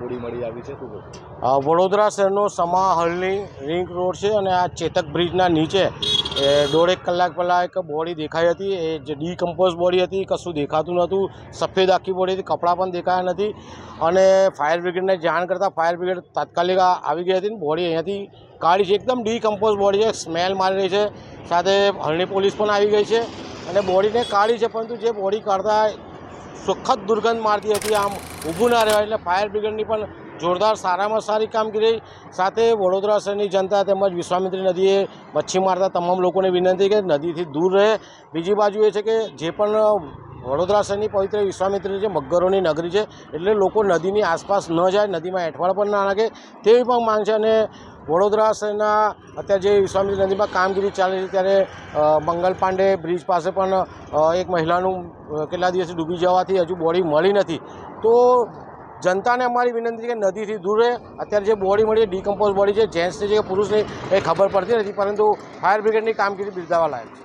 Body મળી આવી છે વડોદરા શહેરનો સમા હલની રિંગ રોડ છે અને આ ચેતક બ્રિજના નીચે, એ દોઢેક કલાક પહેલાં એક બોડી દેખાઈ હતી, એ જે ડીકમ્પોઝ બોડી હતી, કશું દેખાતું નહોતું, સફેદ આખી બોડી હતી, કપડાં પણ દેખાયા નથી અને ફાયર બ્રિગેડને જાણ કરતાં ફાયર બ્રિગેડ તાત્કાલિક આવી ગઈ હતી ને બોડી અહીંયાથી કાઢી છે, એકદમ ડીકમ્પોઝ બોડી છે, સ્મેલ મારી રહી છે, સાથે હરણી પોલીસ પણ આવી ગઈ છે અને બોડીને કાઢી છે, પરંતુ જે બોડી કાઢતા સુખદ દુર્ગંધ મારતી હતી આમ ઊભું ના રહેવાય. એટલે ફાયર બ્રિગેડની પણ જોરદાર સારામાં સારી કામગીરી સાથે વડોદરા શહેરની જનતા તેમજ વિશ્વામિત્રી નદીએ મચ્છી મારતા તમામ લોકોને વિનંતી કે નદીથી દૂર રહે. બીજી બાજુ એ છે કે જે પણ વડોદરા શહેરની પવિત્ર વિશ્વામિત્રી છે મગરોની નગરી છે, એટલે લોકો નદીની આસપાસ ન જાય, નદીમાં એઠવાડ પણ ના નાખે તેવી પણ માંગ છે અને વડોદરા શહેરના અત્યારે જે વિશ્વામિત્રી નદીમાં કામગીરી ચાલે છે ત્યારે મંગલ પાંડે બ્રિજ પાસે પણ એક મહિલાનું કેટલા દિવસે ડૂબી જવાથી હજુ બોડી મળી નથી. તો જનતાને અમારી વિનંતી કે નદીથી દૂર રહે. અત્યારે જે બોડી મળી ડીકમ્પોઝ બોડી છે, જેન્ટ્સની છે કે પુરુષની, એ ખબર પડતી નથી, પરંતુ ફાયર બ્રિગેડની કામગીરી બિરદાવા લાયક છે.